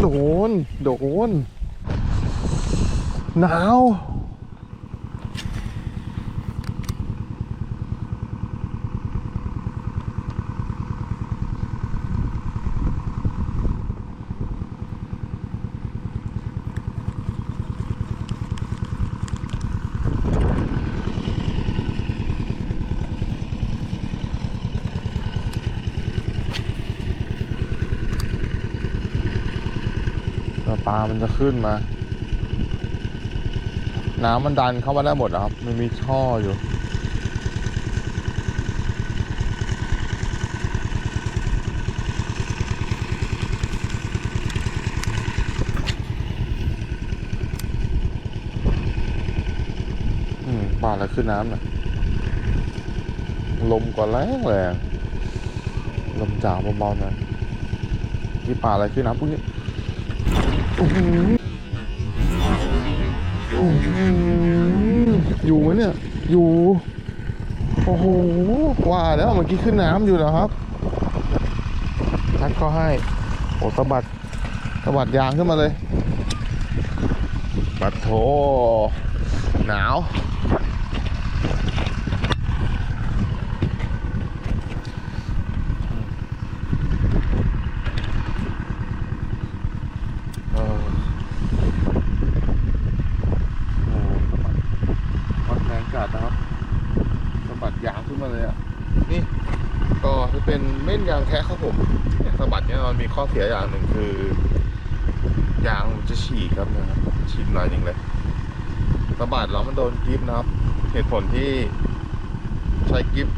โดน โดน หนาว แล้วปลามันจะขึ้นมา น้ำมันดันเข้ามาได้หมดนะครับ มันมีช่ออยู่ืปลาอะไรขึ้นน้ำนะลมก็แรงแรงลมจ่าเบาๆน่อยที่ปลาอะไรขึ้นน้ำพวกนี้ อยู่ไหมเนี่ย อยู่ โอ้โห ว่าแล้วเมื่อกี้ขึ้นน้ำอยู่นะครับทักก็ให้ โอ้สะบัดสะบัดยางขึ้นมาเลยบัดโถหนาว เออ โอ้โหสะบัดวัดแรงกัดนะครับสะบัดยางขึ้นมาเลยอะ นี่ ก็จะ เป็นเม่นยางแท้ครับผมสะบัดเนี่ยมันมีข้อเสียอย่างหนึ่งคือยางมันจะฉีกครับนะครับฉีกหน่อยหนึ่งเลยสะบัดแล้วมันโดนกริฟนะครับ เหตุผลที่ใช้กริฟ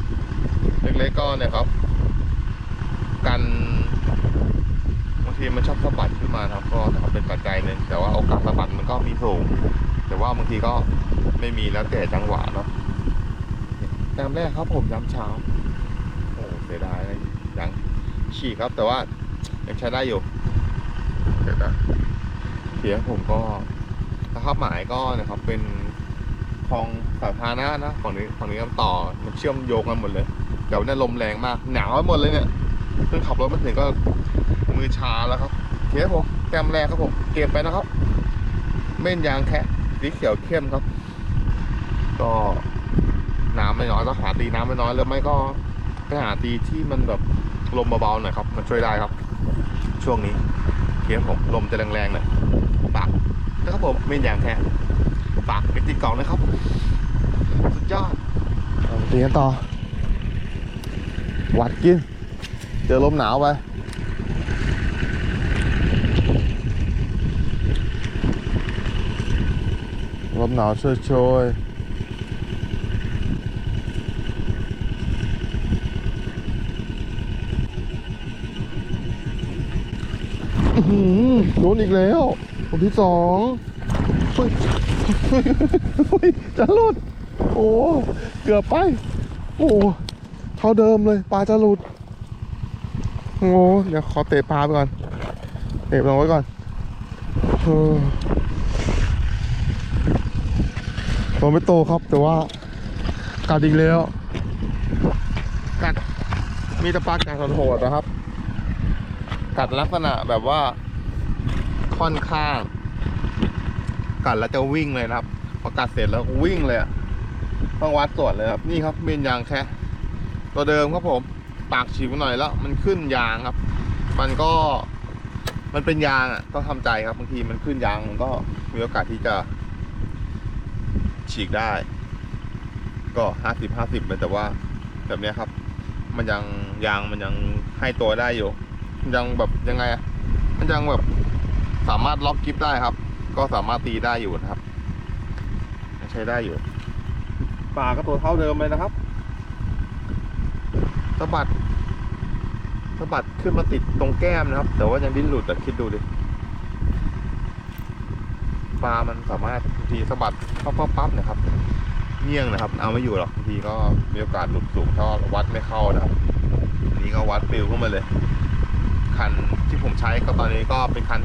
เล็กๆก็เนี่ยครับ กันบางทีมันชอบสะบัดขึ้นมาครับ ก็นะครับเป็นปัจจัยหนึ่งแต่ว่าโอกาสสะบัดมันก็มีสูง แต่ว่าบางทีก็ไม่มีแล้วแต่จังหวะเนาะยามแรกครับผมยามเช้า สียดายเลยยังฉีกครับแต่ว่ายังใช้ได้อยู่เดี๋ยวนะเสียงผมก็นะครับหมายก็นะครับเป็นคลองสาธารณะนะฝั่งนี้ฝั่งนี้ก็ต่อมันเชื่อมโยงกันหมดเลยเดี๋ยวเนี่ยลมแรงมาก หนาวไปหมดเลยเนี่ยเพิ่งขับรถมาถึงก็มือชาแล้วครับเทียผมแต้มแรกครับผมเก็บไปนะครับเม่นยางแคะสีเขียวเข้มครับ ก็น้ำไม่น้อยก็หาตีน้ำไม่น้อยแล้วไม่ก็ ไปหาตีที่มันแบบลมเบาๆหน่อยครับ มันช่วยได้ครับ ช่วงนี้เทียผมลมจะแรงๆหน่อยปากนะครับผมเม่นยางแคะปากไปติดกล่องนะครับ สุดยอดตีกันต่อหวัดกินเจอลมหนาวไปลมหนาวช่วยช่วยอื้อหือ โดนอีกแล้วคนที่สองเฮ้ยเฮ้ยจะหลุด โอ้ เกือบไป โอ้เท่าเดิมเลยปลาจะหลุด โอ้เดี๋ยวขอเตะปลาไปก่อน เตะลงไว้ก่อนเออตัวไม่โตครับ แต่ว่ากัดอีกแล้ว กัด มีแตะปลากัดโหดนะครับ กัดลักษณะแบบว่า ค่อนข้าง กัดแล้วจะวิ่งเลยนะครับ พอกัดเสร็จแล้ววิ่งเลยต้องวัดตรวจเลยครับ นี่ครับเมนยางแค่ตัวเดิมครับผมปากฉีกหน่อยแล้ว มันขึ้นยางครับ มันก็มันเป็นยางอะต้องทำใจครับบางทีมันขึ้นยางมันก็มีโอกาสที่จะ ฉีกได้ ก็ห้าสิบห้าสิบเลยแต่ว่าแบบนี้ครับ มันยังยางมันยังให้ตัวได้อยู่ยังแบบยังไงอะมันยังแบบ สามารถล็อกกริปได้ครับ ก็สามารถตีได้อยู่นะครับยังใช้ได้อยู่ปลาก็ตัวเท่าเดิมเลยนะครับสะบัดสะบัดขึ้นมาติดตรงแก้มนะครับ แต่ว่ายังดิ้นหลุดแต่คิดดูดิปลามันสามารถบางทีสะบัดปั๊บปั๊บปั๊บเนะครับเงี่ยงนะครับ เอาไม่อยู่หรอกบางทีก็มีโอกาสหลุดสูงถ้าวัดไม่เข้านะครับอันนี้ก็วัดฟิลขึ้นมาเลย คันที่ผมใช้ก็ตอนนี้ก็เป็นคัน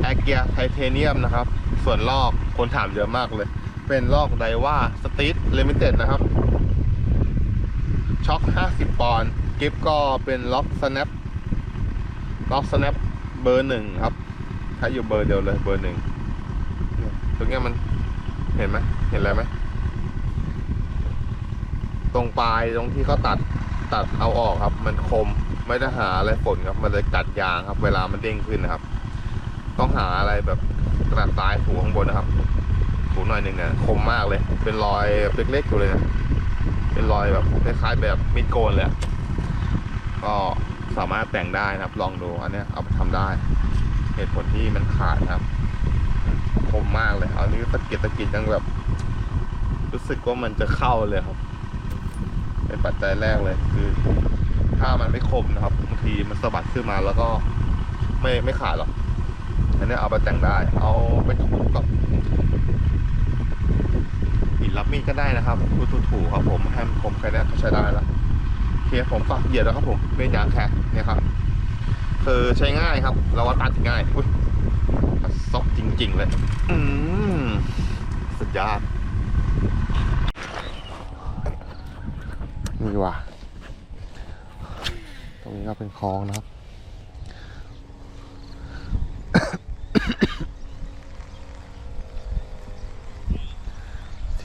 แอเกียไทเทเนียมนะครับ ส่วนลอกคนถามเยอะมากเลย เป็นลอกไดว่าสตีทเลมิเต็ดนะครับ ช็อค 50 ปอนด์กิฟก็เป็นล็อก snap ล็อกสแนปเบอร์หนึ่งครับใช้อยู่เบอร์เดียวเลยเบอร์หนึ่งตรงนี้มันเห็นไหมเห็นอะไรไหมตรงปลายตรงที่เขาตัดตัดเอาออกครับ มันคมไม่ได้หาอะไรฝนครับ มันเลยกัดยางครับ เวลามันเด้งขึ้นนะครับ ต้องหาอะไรแบบกระดาษทรายถูข้างบนนะครับถูหน่อยหนึ่งเนี่ยคมมากเลย เป็นรอยเล็กๆอยู่เลยนะเป็นรอยแบบคล้ายๆแบบมีดโกนเลยก็สามารถแต่งได้นะครับ ลองดูอันนี้เอาไปทำได้ เหตุผลที่มันขาดนะครับ คมมากเลยเอานี้ตะกียบตะกิดยังแบบ รู้สึกว่ามันจะเข้าเลยครับ เป็นปัจจัยแรกเลยคือ ถ้ามันไม่คมนะครับบางทีมันสะบัดขึ้นมาแล้วก็ไม่ไม่ขาดหรอก อันนี้เอาไปแต่งได้ เอาไปถูกับหินรับมีดก็ได้นะครับถูถูๆครับผมให้มันคมแค่นี้ก็ใช้ได้แล้วโอเคผมฝากเหยียดแล้วครับผมเป็นยางแค่เนี่ยครับคือใช้ง่ายครับ เราว่าตัดง่ายอุ้ยซอกจริง ๆ เลย อืมสุดยอดนี่ว่ะตรงนี้ก็เป็นคลองนะครับ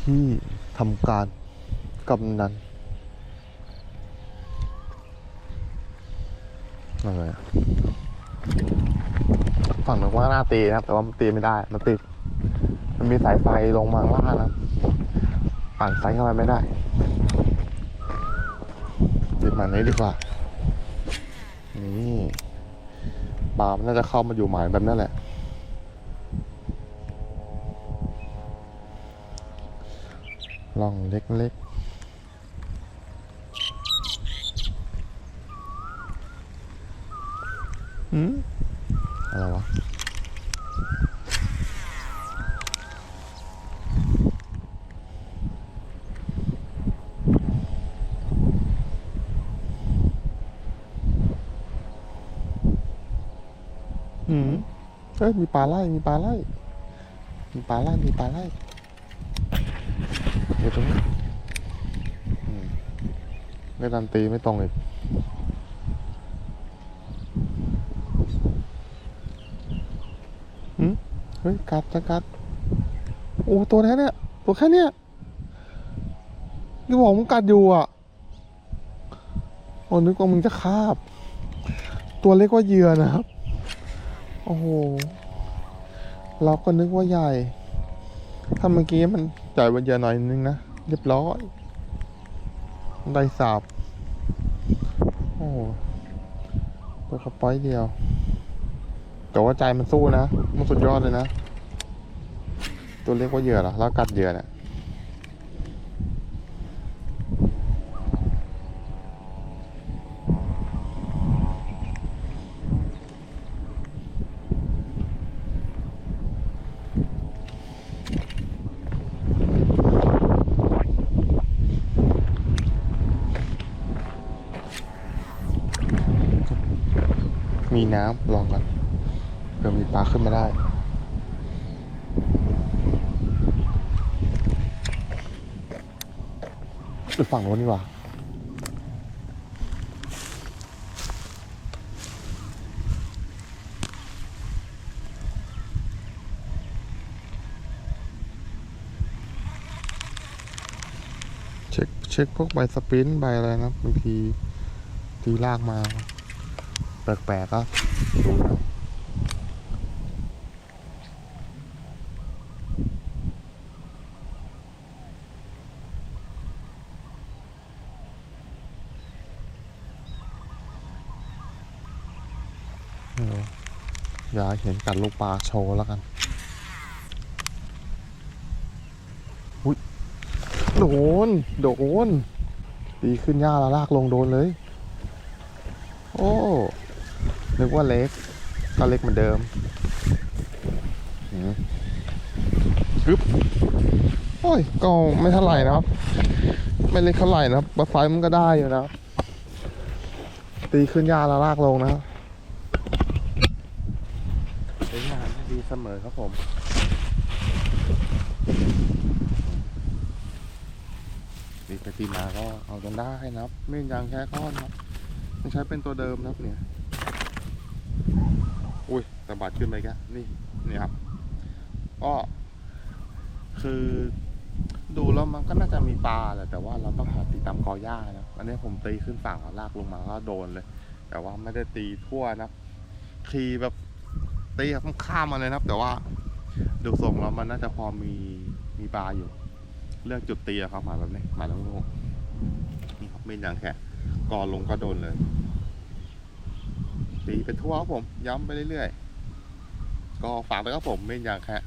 ที่ทำการกำนันอะไรอะฝั่งนึกว่าหน้าตีนะครับ แต่ว่ามันตีไม่ได้ มันติด มันมีสายไฟลงมาล่างนะครับปั่นไฟเข้าไปไม่ได้ปิดมันนี้ดีกว่า นี่ปลามันน่าจะเข้ามาอยู่หมายแบบนั้นแหละ ล่องเล็กๆหืมอะไรวะหืมเอ้ยมีปลาไล่มีปลาไล่มีปลาไล่มีปลาไล่ เดี๋ยวตรงนี้ไม่ดันตีไม่ตรงอีกหืมเฮ้ยกัดจะกัด โอ้ตัวแค่เนี้ยตัวแค่เนี้ยนี่บอกมึงกัดอยู่อะโอ้นึกว่ามึงจะคาบ ตัวเล็กกว่าเหยื่อนะครับ โอ้โห เราก็นึกว่าใหญ่ถ้าเมื่อกี้มัน จ่ายว่าเหยื่อหน่อยนึงนะ เรียบร้อย ได้สาบ โอ้ตัวกระป๋อยเดียว แต่ว่าใจมันสู้นะ มันสุดยอดเลยนะ ตัวเล็กกว่าเหยื่อเหรอ แล้วกัดเหยื่อเนี่ย มีน้ำลองกันเผื่อมีปลาขึ้นมาได้ไปฝั่งโน้นดีกว่าเช็คเช็คพวกใบสปรินต์ใบอะไรนะบางทีทีลากมา ปลกๆก็ดูนะเอออย่าเห็นกัดลูกปลาโชว์แล้วกัน อุ้ยโดน โดน ดีขึ้นย่าแล้วลากลงโดนเลย โอ้ นึกว่าเล็ก ก็เล็กเหมือนเดิมกึ๊บโอ้ยก็ไม่เท่าไหร่นะครับ ไม่เล็กเท่าไหร่นะครับบัไฟมันก็ได้อยู่นะครับตีขึ้นยาแล้วลากลงนะครับเป็นงานที่ดีเสมอครับผมตีไปตีมาก็เอาจนได้นะครับ ไม่ยางแค่ก้อนครับไม่ใช้เป็นตัวเดิมนะครับเนี่ย อุ้ยสะบัดขึ้นไปแกนี่นี่ครับก็คือดูแล้วมันก็น่าจะมีปลาแหละแต่ว่าเราต้องหาตีตามกอหญ้านะอันนี้ผมตีขึ้นฝั่งลากลงมาก็โดนเลย แต่ว่าไม่ได้ตีทั่วนะคีแบบตีข้ามมาเลยนะแต่ว่าดูทรงแล้วมันน่าจะพอมีมีปลาอยู่เรื่องจุดตีครับหมายแบบนี้หมายแล้วนี่ครับไม่ย่างแค่กอลงก็โดนเลย ตีไปทั่วครับผมย้ำไปเรื่อยๆ ก็ฝากไปครับผมเม่นยางแค่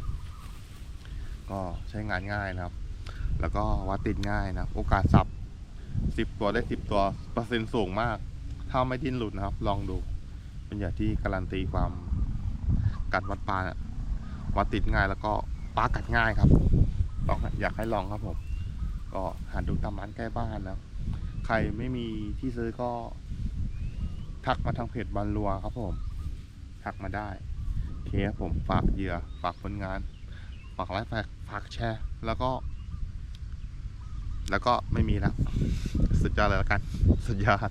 ก็ใช้งานง่ายนะครับ แล้วก็วัดติดง่ายนะครับโอกาสสับสิบตัวได้สิบตัวเปอร์เซ็นต์สูงมาก ถ้าไม่ดิ้นหลุดนะครับ ลองดู เป็นอย่างที่การันตีความกัดวัดปลานะวัดติดง่ายแล้วก็ปลากัดง่ายครับลองอยากให้ลองครับผม ก็หาดูตามร้านใกล้บ้านนะใครไม่มีที่ซื้อก็ ทักมาทางเพจบอลลัวครับผม ทักมาได้โอเคครับผมฝากเหยื่อฝากผลงาน ฝากไลค์ฝากฝากแชร์ แล้วก็ แล้วก็ไม่มีแล้วสุดยอดเลยละกัน สุดยอด